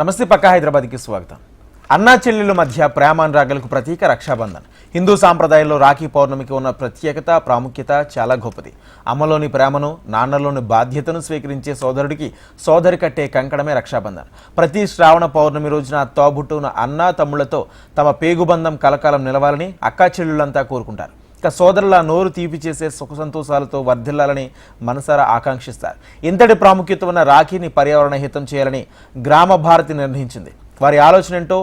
నమస్తే పక్కా హైదరాబాద్కి స్వాగతం. అన్నా చెల్లెల మధ్య ప్రేమానురాగాలకు ప్రతీక రక్షాబంధన్. హిందూ సాంప్రదాయంలో రాఖీ పౌర్ణమికి ఉన్న ప్రత్యేకత ప్రాముఖ్యత చాలా గొప్పది. అమ్మలోని ప్రేమను నాన్నలోని బాధ్యతను స్వీకరించే సోదరుడికి సోదరి కట్టే కంకణమే రక్షాబంధన్. ప్రతి శ్రావణ పౌర్ణమి రోజున తోబుట్టున అన్నా తమ్ముళ్ళతో తమ పేగుబంధం కలకాలం నిలవాలని అక్కా చెల్లెళ్ళంతా కోరుకుంటారు. ఇక సోదరుల నోరు తీపి చేసే సుఖ సంతోషాలతో వర్ధిల్లాలని మనసారా ఆకాంక్షిస్తారు. ఇంతటి ప్రాముఖ్యత ఉన్న రాఖీని పర్యావరణ హితం చేయాలని గ్రామ భారతి నిర్ణయించింది. వారి ఆలోచన ఏంటో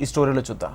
ఈ స్టోరీలో చూద్దాం.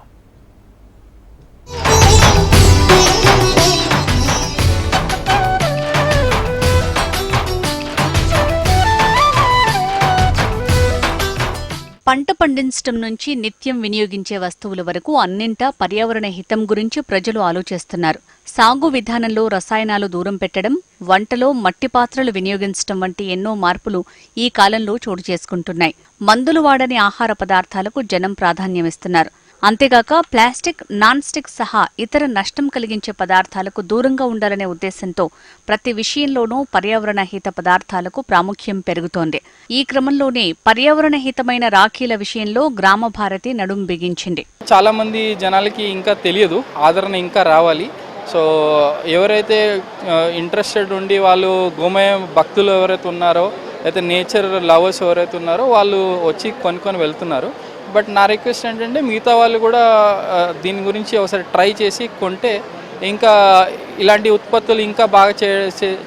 పంట పండించడం నుంచి నిత్యం వినియోగించే వస్తువుల వరకు అన్నింటా పర్యావరణ హితం గురించి ప్రజలు ఆలోచిస్తున్నారు. సాగు విధానంలో రసాయనాలు దూరం పెట్టడం వంటలో మట్టి పాత్రలు వినియోగించడం వంటి ఎన్నో మార్పులు ఈ కాలంలో చోటు చేసుకుంటున్నాయి. మందులు వాడని ఆహార పదార్థాలకు జనం ప్రాధాన్యమిస్తున్నారు. అంతేగాక ప్లాస్టిక్ నాన్ స్టిక్ సహా ఇతర నష్టం కలిగించే పదార్థాలకు దూరంగా ఉండాలనే ఉద్దేశంతో ప్రతి విషయంలోనూ పర్యావరణ హిత పదార్థాలకు ప్రాముఖ్యం పెరుగుతోంది. ఈ క్రమంలోనే పర్యావరణ హితమైన రాఖీల విషయంలో గ్రామ భారతి నడుం బిగించింది. చాలా మంది జనాలకి ఇంకా తెలియదు ఆదరణ ఇంకా రావాలి. సో ఎవరైతే ఇంట్రెస్టెడ్ ఉండి వాళ్ళు గోమయ భక్తులు ఎవరైతే ఉన్నారో అయితే నేచర్ లవర్స్ ఎవరైతే ఉన్నారో వాళ్ళు వచ్చి కొనుక్కొని వెళ్తున్నారు. బట్ నా రిక్వెస్ట్ ఏంటంటే మిగతా వాళ్ళు కూడా దీని గురించి ఒకసారి ట్రై చేసి కొంటే ఇంకా ఇలాంటి ఉత్పత్తులు ఇంకా బాగా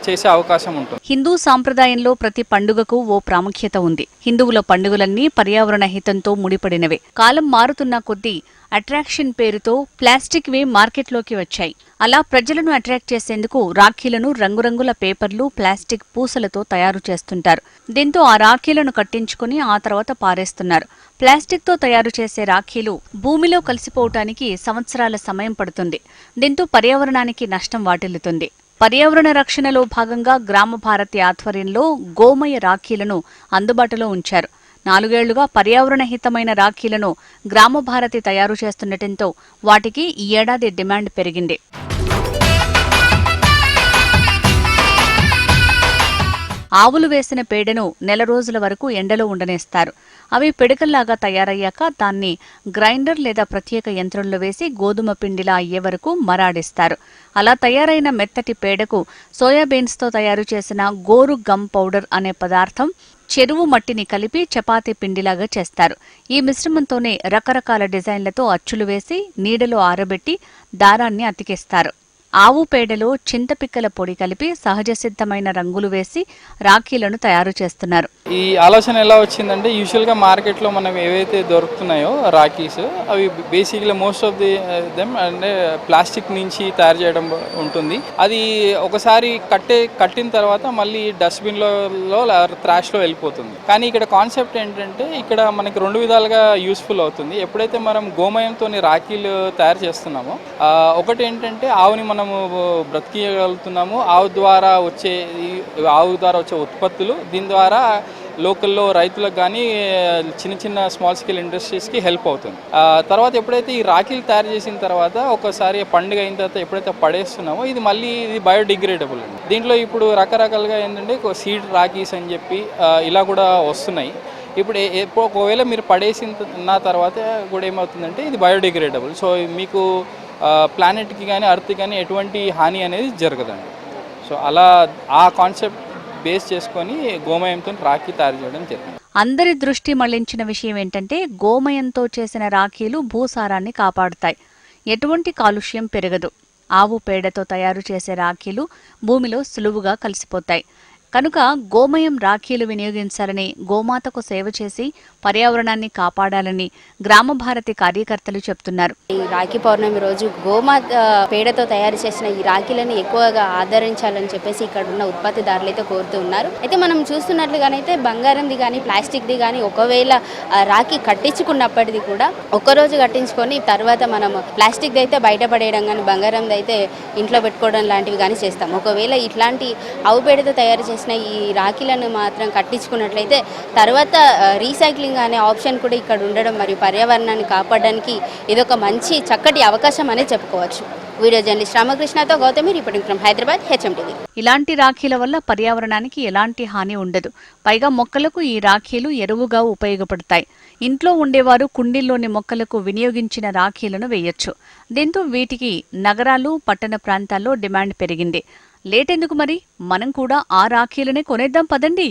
చేసే అవకాశం ఉంటుంది. హిందూ సాంప్రదాయంలో ప్రతి పండుగకు ఓ ప్రాముఖ్యత ఉంది. హిందువుల పండుగలన్నీ పర్యావరణ హితంతో ముడిపడినవే. కాలం మారుతున్న కొద్దీ అట్రాక్షన్ పేరుతో ప్లాస్టిక్ వే మార్కెట్లోకి వచ్చాయి. అలా ప్రజలను అట్రాక్ట్ చేసేందుకు రాఖీలను రంగురంగుల పేపర్లు ప్లాస్టిక్ పూసలతో తయారు చేస్తుంటారు. దీంతో ఆ రాఖీలను కట్టించుకుని ఆ తర్వాత పారేస్తున్నారు. ప్లాస్టిక్తో తయారు చేసే రాఖీలు భూమిలో కలిసిపోవటానికి సంవత్సరాల సమయం పడుతుంది. దీంతో పర్యావరణానికి నష్టం వాటిల్లుతుంది. పర్యావరణ రక్షణలో భాగంగా గ్రామ భారతి ఆధ్వర్యంలో గోమయ రాఖీలను అందుబాటులో ఉంచారు. నాలుగేళ్ళుగా పర్యావరణ హితమైన రాఖీలను గ్రామ భారతి తయారు చేస్తుండటంతో వాటికి ఈ ఏడాది డిమాండ్ పెరిగింది. ఆవులు వేసిన పేడను నెల రోజుల వరకు ఎండలో ఉండనేస్తారు. అవి పిడకల్లాగా తయారయ్యాక దాన్ని గ్రైండర్ లేదా ప్రత్యేక యంత్రంలో వేసి గోధుమ పిండిలా అయ్యే వరకు మరాడిస్తారు. అలా తయారైన మెత్తటి పేడకు సోయాబీన్స్తో తయారు చేసిన గోరు గమ్ పౌడర్ అనే పదార్థం చెరువు మట్టిని కలిపి చపాతీ పిండిలాగా చేస్తారు. ఈ మిశ్రమంతోనే రకరకాల డిజైన్లతో అచ్చులు వేసి నీడలో ఆరబెట్టి దారాన్ని అతికిస్తారు. ఆవు పేడలో చింతపిక్కల పొడి కలిపి సహజ సిద్ధమైన రంగులు వేసి రాఖీలను తయారు చేస్తున్నారు. ఈ ఆలోచన ఎలా వచ్చిందంటే యూజువల్గా మార్కెట్లో మనం ఏవైతే దొరుకుతున్నాయో రాకీస్ అవి బేసిక్గా మోస్ట్ ఆఫ్ ది దెమ్ అంటే ప్లాస్టిక్ నుంచి తయారు చేయడం ఉంటుంది. అది ఒకసారి కట్టే కట్టిన తర్వాత మళ్ళీ డస్ట్బిన్లో త్రాష్లో వెళ్ళిపోతుంది. కానీ ఇక్కడ కాన్సెప్ట్ ఏంటంటే ఇక్కడ మనకి రెండు విధాలుగా యూస్ఫుల్ అవుతుంది. ఎప్పుడైతే మనం గోమయంతో రాఖీలు తయారు చేస్తున్నామో ఒకటి ఏంటంటే ఆవుని మనము బ్రతికియగలుగుతున్నాము. ఆవు ద్వారా వచ్చే ఈ ఆవు ద్వారా వచ్చే ఉత్పత్తులు దీని ద్వారా లోకల్లో రైతులకు కానీ చిన్న చిన్న స్మాల్ స్కేల్ ఇండస్ట్రీస్కి హెల్ప్ అవుతుంది. తర్వాత ఎప్పుడైతే ఈ రాఖీలు తయారు చేసిన తర్వాత ఒకసారి పండుగ అయిన తర్వాత ఎప్పుడైతే పడేస్తున్నామో ఇది మళ్ళీ ఇది బయోడిగ్రేడబుల్ అండి. దీంట్లో ఇప్పుడు రకరకాలుగా ఏంటంటే సీడ్ రాఖీస్ అని చెప్పి ఇలా కూడా వస్తున్నాయి. ఇప్పుడు ఏ- ఒకవేళ మీరు పడేసిన తర్వాత కూడా ఏమవుతుందంటే ఇది బయోడిగ్రేడబుల్ సో మీకు ప్లానెట్కి కానీ అర్త్ కానీ ఎటువంటి హాని అనేది జరగదండి. సో అలా ఆ కాన్సెప్ట్ బేస్ చేసుకొని గోమయంతో రాఖీ తయారు చేయడం జరిగింది. అందరి దృష్టి మళ్ళించిన విషయం ఏంటంటే గోమయంతో చేసిన రాఖీలు భూసారాన్ని కాపాడుతాయి. ఎటువంటి కాలుష్యం పెరగదు. ఆవు పేడతో తయారు చేసే రాఖీలు భూమిలో సులువుగా కలిసిపోతాయి. కనుక గోమయం రాఖీలు వినియోగించాలని గోమాతకు సేవ చేసి పర్యావరణాన్ని కాపాడాలని గ్రామ భారతి కార్యకర్తలు చెప్తున్నారు. ఈ రాఖీ పౌర్ణమి రోజు గోమాత పేడతో తయారు చేసిన ఈ రాఖీలను ఎక్కువగా ఆదరించాలని చెప్పేసి ఇక్కడ ఉన్న ఉత్పత్తిదారులు అయితే కోరుతూ ఉన్నారు. అయితే మనం చూస్తున్నట్లుగానైతే బంగారంది కానీ ప్లాస్టిక్ది కానీ ఒకవేళ రాఖీ కట్టించుకున్నప్పటిది కూడా ఒక్కరోజు కట్టించుకొని తర్వాత మనం ప్లాస్టిక్ది అయితే బయటపడేయడం కానీ బంగారంది అయితే ఇంట్లో పెట్టుకోవడం లాంటివి కానీ చేస్తాం. ఒకవేళ ఇట్లాంటి ఆవు పేడతో తయారు చేసిన ఈ రాఖీలను మాత్రం కట్టించుకున్నట్లయితే తర్వాత రీసైక్లింగ్ అనే ఆప్షన్ కూడా ఇక్కడ ఉండడం మరియు పర్యావరణాన్ని కాపాడడానికి ఇదొక మంచి చక్కటి అవకాశం అనే చెప్పుకోవచ్చు. Video journalist రామకృష్ణతో Gautami reporting from Hyderabad HMTV. ఇలాంటి రాఖీల వల్ల పర్యావరణానికి ఎలాంటి హాని ఉండదు. పైగా మొక్కలకు ఈ రాఖీలు ఎరువుగా ఉపయోగపడతాయి. ఇంట్లో ఉండేవారు కుండీల్లోని మొక్కలకు వినియోగించిన రాఖీలను వేయొచ్చు. దీంతో వీటికి నగరాలు పట్టణ ప్రాంతాల్లో డిమాండ్ పెరిగింది. లేటెందుకు మరి? మనం కూడా ఆ రాఖీలనే కొనేద్దాం పదండి.